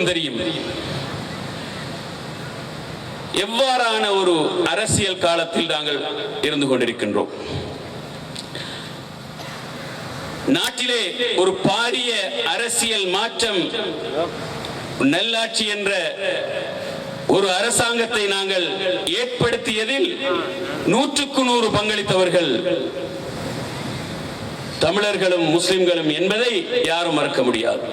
எல்லோருக்கும் தெரியும். எவ்வாறான ஒரு அரசியல் காலத்தில் நாங்கள் இருந்து கொண்டிருக்கின்றோம். நாட்டிலே ஒரு பாரிய அரசியல் மாற்றம் நல்லாட்சி என்ற ஒரு அரசாங்கத்தை நாங்கள் ஏற்படுத்தியதில் நூற்றுக்கு நூறு பங்களித்தவர்கள் தமிழர்களும் முஸ்லிம்களும் என்பதை யாரும் மறக்க முடியாது.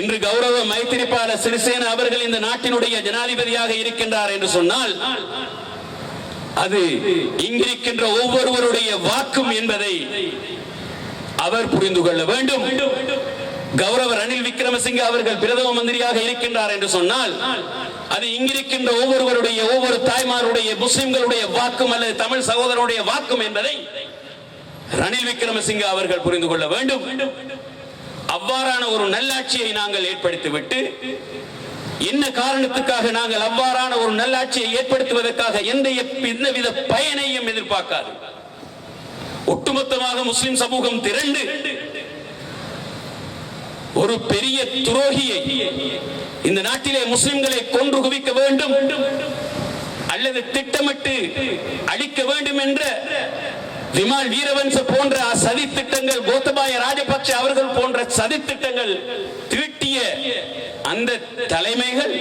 இன்று கௌரவ மைத்திரிபால சிறிசேன அவர்கள் இந்த நாட்டினுடைய ஜனாதிபதியாக இருக்கின்றார் என்று சொன்னால் அது இங்கிருக்கின்ற ஒவ்வொருவருடைய வாக்கும் என்பதை அவர் புரிந்து கொள்ள வேண்டும். கௌரவ ரணில் விக்ரமசிங்க அவர்கள் பிரதம மந்திரியாக இருக்கின்றார் என்று சொன்னால் அது இங்கிருக்கின்ற ஒவ்வொருவருடைய ஒவ்வொரு தாய்மாருடைய முஸ்லிம்களுடைய வாக்கும் அல்லது தமிழ் சகோதரனுடைய வாக்கும் என்பதை ரணில் விக்ரமசிங்க அவர்கள் புரிந்து கொள்ள வேண்டும். அவ்வாறான ஒரு நல்லாட்சியை நாங்கள் ஏற்படுத்திவிட்டு என்ன காரணத்துக்காக நாங்கள் அவ்வாறான ஒரு நல்லாட்சியை ஏற்படுத்துவதற்காக எந்த எந்தவித பயனையும் எதிர்பார்க்காது. ஒட்டுமொத்தமாக முஸ்லிம் சமூகம் திரண்டு ஒரு பெரிய துரோகியை இந்த நாட்டிலே முஸ்லிம்களை கொன்று குவிக்க வேண்டும் அல்லது திட்டமிட்டு அழிக்க வேண்டும் என்ற விமால் வீரவன்ச போன்ற சதி திட்டங்கள் கோத்தபாய ராஜபக்ஷ அவர்கள் போன்ற சதி திட்டங்கள் தீட்டிய அந்த தலைமைகள்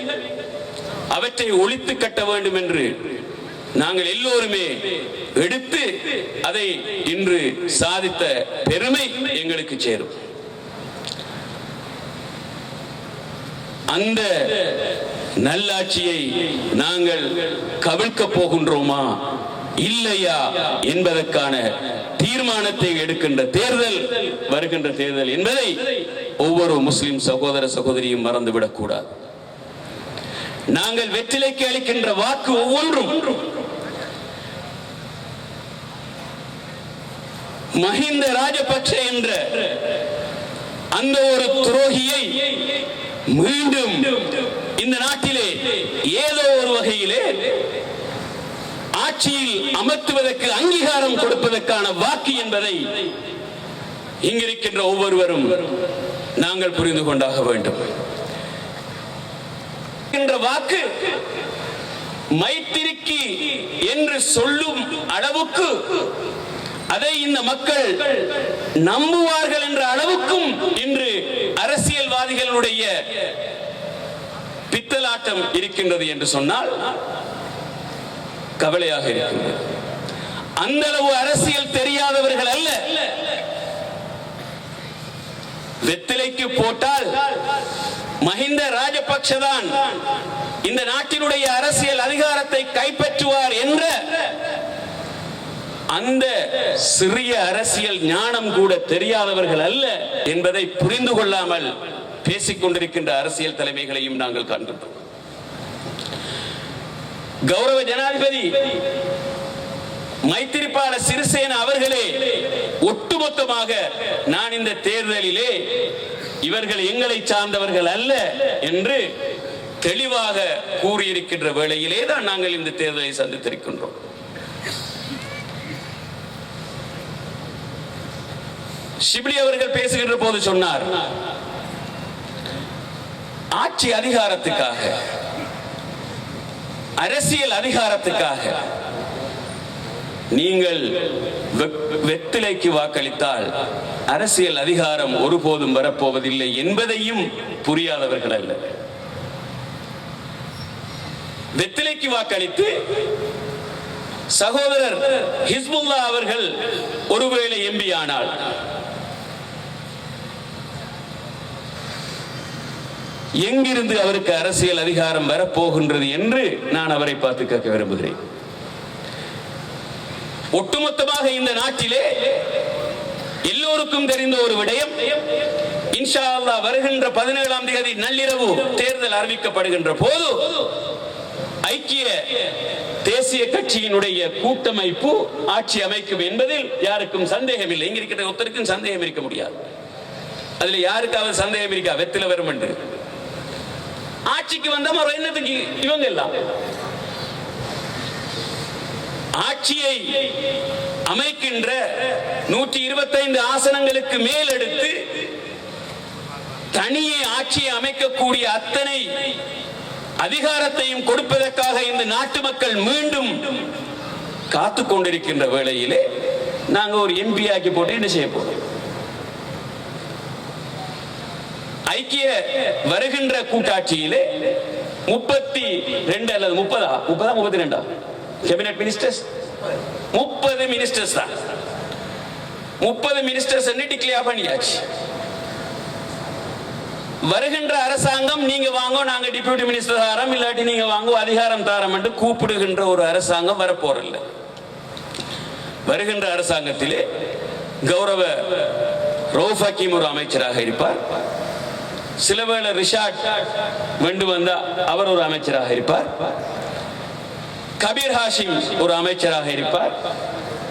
அவற்றை ஒழித்து கட்ட வேண்டும் என்று நாங்கள் எல்லோருமே எடுத்து அதை இன்று சாதித்த பெருமை எங்களுக்கு சேரும். அந்த நல்லாட்சியை நாங்கள் கவிழ்க்க போகின்றோமா? இல்லையா என்பதற்கான தீர்மானத்தை எடுக்கின்ற தேர்தல் வருகின்ற தேர்தல் என்பதை ஒவ்வொரு முஸ்லிம் சகோதர சகோதரியும் மறந்துவிடக் கூடாது நாங்கள் வெற்றிலைக்கு அளிக்கின்ற வாக்கு ஒவ்வொன்றும் மஹிந்த ராஜபக்ஷ என்ற அந்த ஒரு துரோகியை மீண்டும் இந்த நாட்டிலே ஏதோ ஒரு வகையிலே ஆட்சியில் அமர்த்துவதற்கு அங்கீகாரம் கொடுப்பதற்கான வாக்கு என்பதை இங்கிருக்கின்ற ஒவ்வொருவரும் நாங்கள் புரிந்து கொண்டாக வேண்டும். வாக்கு மைத்திரிக்கு என்று சொல்லும் அளவுக்கு அதை இந்த மக்கள் நம்புவார்கள் என்ற அளவுக்கும் இன்று அரசியல்வாதிகளுடைய பித்தலாட்டம் இருக்கின்றது என்று சொன்னால் கவலையாக இருக்கின்றது அந்த அளவு அரசியல் தெரியாதவர்கள் அல்ல. வெத்திலைக்கு போட்டால் மஹிந்த ராஜபக்ஷ தான் இந்த நாட்டினுடைய அரசியல் அதிகாரத்தை கைப்பற்றுவார் என்ற அந்த சிறிய அரசியல் ஞானம் கூட தெரியாதவர்கள் அல்ல என்பதை புரிந்து கொள்ளாமல் பேசிக் கொண்டிருக்கின்ற அரசியல் தலைமைகளையும் நாங்கள் கண்டிருக்கிறோம் கௌரவ ஜனாதிபதி மைத்திரிபால சிறிசேன அவர்களே ஒட்டுமொத்தமாக நான் இந்த தேர்தலிலே இவர்கள் எங்களை சார்ந்தவர்கள் அல்ல என்று தெளிவாக கூறியிருக்கின்ற வேளையிலே தான் நாங்கள் இந்த தேர்தலை சந்தித்திருக்கின்றோம். ஷிப்லி அவர்கள் பேசுகின்ற போது சொன்னார் ஆட்சி அதிகாரத்துக்காக அரசியல் அதிகாரத்துக்காக நீங்கள் வெ- வெற்றிலைக்கு வாக்களித்தால் அரசியல் அதிகாரம் ஒருபோதும் வரப்போவதில்லை என்பதையும் புரியாதவர்கள் அல்ல. வெற்றிலைக்கு வாக்களித்து சகோதரர் ஹிஸ்புல்லா அவர்கள் ஒருவேளை எம்பி ஆனால் எங்கிருந்து அவருக்கு அரசியல் அதிகாரம் வரப்போகின்றது என்று நான் அவரை பார்த்து கேட்க விரும்புகிறேன். ஒட்டுமொத்தமாக இந்த நாட்டிலே எல்லோருக்கும் தெரிந்த ஒரு விடயம் இன்ஷா அல்லாஹ் வருகின்ற பதினேழாம் தேதி நள்ளிரவு தேர்தல் அறிவிக்கப்படுகின்ற போது ஐக்கிய தேசிய கட்சியினுடைய கூட்டமைப்பு ஆட்சி அமைக்கும் என்பதில் யாருக்கும் சந்தேகம் இல்லை இங்க இருக்கிற ஒருத்தருக்கும் சந்தேகம் இருக்க முடியாது. அதுல யாருக்காவது சந்தேகம் இருக்கா? வெத்தில வரும் என்று ஆட்சிக்கு வந்த மரம் என்னத்துக்கு இவங்க எல்லாம்? ஆட்சியை அமைக்கின்ற நூற்றி இருபத்தைந்து ஆசனங்களுக்கு மேல் எடுத்து தனியே ஆட்சியை அமைக்கக்கூடிய அத்தனை அதிகாரத்தையும் கொடுப்பதற்காக இந்த நாட்டு மக்கள் மீண்டும் காத்து கொண்டிருக்கின்ற வேளையிலே நாங்க ஒரு எம்பி ஆக்கி போட்டு என்ன செய்ய போறோம்? ஐக்கிய வருகின்ற கூட்டாட்சியிலே முப்பத்தி ரெண்டு அல்லது முப்பதா? முப்பதா முப்பத்தி ரெண்டா? கேபினட் மினிஸ்டர்ஸ் முப்பது மினிஸ்டர்ஸ் தான். முப்பது மினிஸ்டர்ஸ் டிக்ளேர் பண்ணியாச்சு. வருகின்ற அரசாங்கம் நீங்க வாங்க நாங்க டிப்யூட்டி மினிஸ்டர் தாரம் இல்லாட்டி நீங்க வாங்க அதிகாரம் தாரம் என்று கூப்பிடுகின்ற ஒரு அரசாங்கம் வரப்போறதில்லை. வருகின்ற அரசாங்கத்திலே கௌரவ ரவுஃப் ஹக்கீம் ஒரு அமைச்சராக இருப்பார். சிலவேளை ரிஷாட் வெண்டு வந்தா அவர் ஒரு அமைச்சராக இருப்பார். கபீர் ஹாஷிம் ஒரு அமைச்சராக இருப்பார்.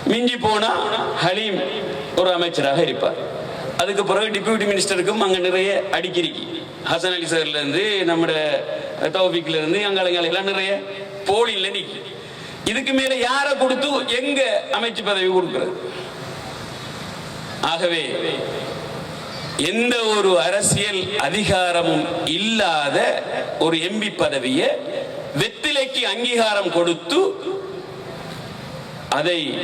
மிஞ்சி போனா ஹலீம் ஒரு அமைச்சராக இருப்பார். அதுக்கு பிறகு டிப்யூட்டி மினிஸ்டருக்கும் அங்க நிறைய அடிக்கிருக்கி. ஹசன் அலி சார்ல இருந்து நம்முடைய தௌபிக்ல இருந்து அங்காளங்கால நிறைய போலியில் நிக்கி. இதுக்கு மேல யாரை கொடுத்து எங்க அமைச்சு பதவி கொடுக்கிறது? ஆகவே எந்த ஒரு அரசியல் அதிகாரமும் இல்லாத ஒரு எம்பி பதவியை வெத்திலைக்கு அங்கீகாரம் கொடுத்து அதை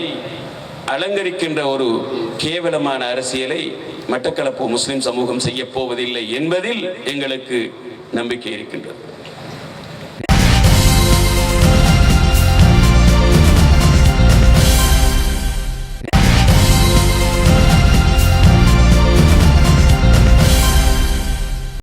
அலங்கரிக்கின்ற ஒரு கேவலமான அரசியலை மட்டக்களப்பு முஸ்லிம் சமூகம் செய்ய போவதில்லை என்பதில் எங்களுக்கு நம்பிக்கை இருக்கின்றது.